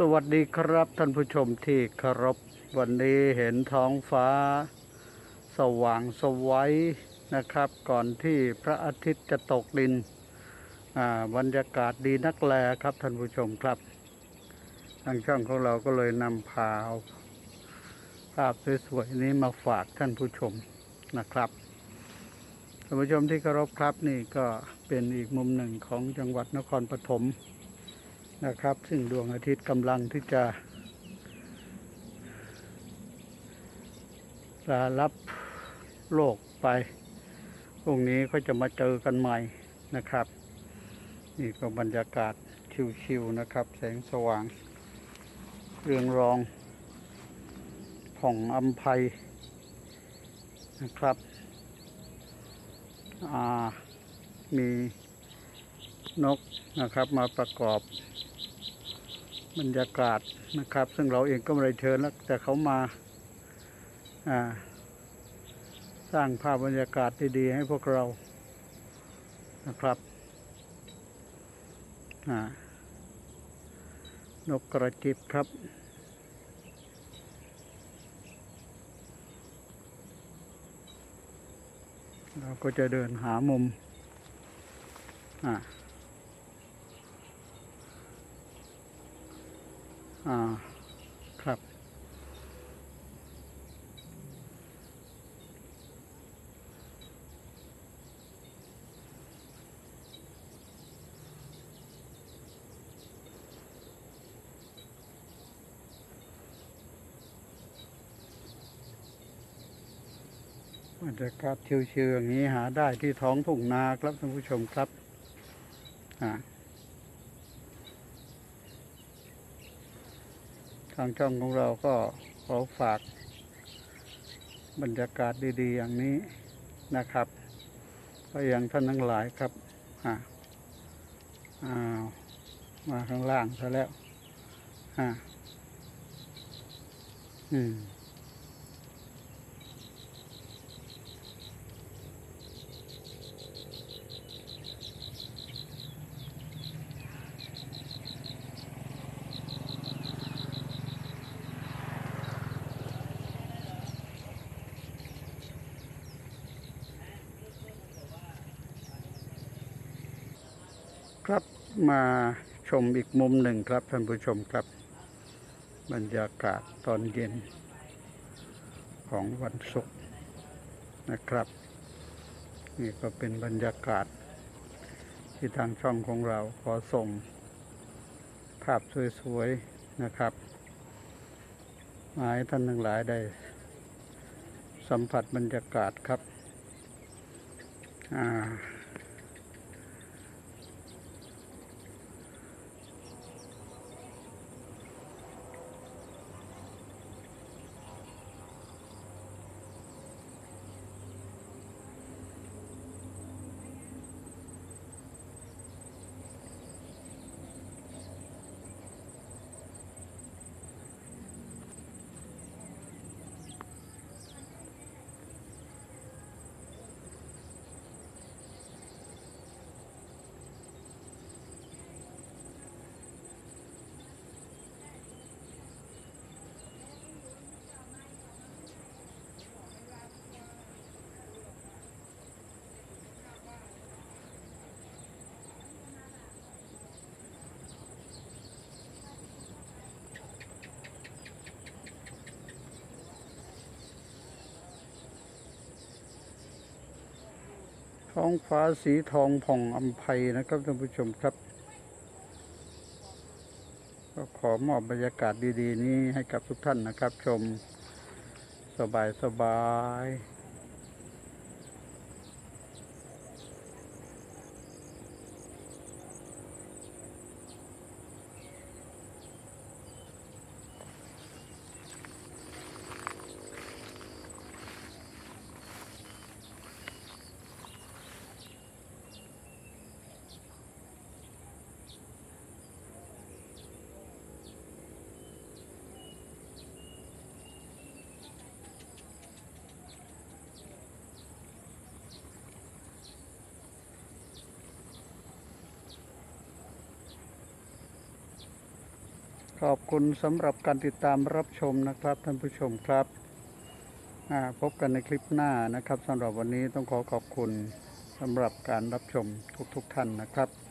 สวัสดีครับท่านผู้ชมที่เคารพวันนี้เห็นท้องฟ้า สว่างสวัยนะครับ ก่อนที่พระอาทิตย์จะตกดินอ่าบรรยากาศดีนักแลครับท่านผู้ชมครับ ทางช่องของเราก็เลยนำพาภาพสวยๆนี้มาฝากท่านผู้ชมนะครับท่านผู้ชมที่เคารพครับนี่ก็เป็นอีกมุมหนึ่งของจังหวัดนครปฐม นะครับ ซึ่งดวงอาทิตย์กำลังที่จะลารับโลกไปพรุ่งนี้ก็จะมาเจอกันใหม่นะครับ นี่ก็บรรยากาศชิวๆนะครับ แสงสว่าง เรืองรองผ่องอัมภัยนะครับมีนกนะครับมาประกอบ บรรยากาศนะครับ ซึ่งเราเองก็ไม่ได้เชิญแล้วแต่เขามาสร้างภาพบรรยากาศดีๆให้พวกเรานะครับนกกระจิบครับเราก็จะเดินหามุมอ่า อ่า ครับ บรรยากาศชิวๆอย่างนี้หาได้ที่ท้องทุ่งนาครับท่านผู้ชมครับ อ่า ทางช่องของเราก็ขอฝากบรรยากาศดีๆอย่างนี้นะครับก็ยังท่านทั้งหลายครับอ่าอ้าวมาข้างล่างซะแล้วอ่าอืม ครับมาชมอีกมุมหนึ่งครับท่านผู้ชมครับ บรรยากาศตอนเย็นของวันศุกร์นะครับ นี่ก็เป็นบรรยากาศ ที่ทางช่องของเราขอส่ง ภาพสวยๆนะครับมาให้ท่านทั้งหลายได้ สัมผัสบรรยากาศครับอ่า ท้องฟ้าสีทองผ่องอัมภัยนะครับท่านผู้ชมครับ ก็ขอมอบบรรยากาศดี ๆ นี้ให้กับทุกท่านนะครับ ชมสบายสบาย ขอบคุณสำหรับการติดตามรับชมนะครับท่านผู้ชมครับพบกันในคลิปหน้านะครับสำหรับวันนี้ต้องขอขอบคุณสำหรับการรับชมทุกๆทท่านนะครับ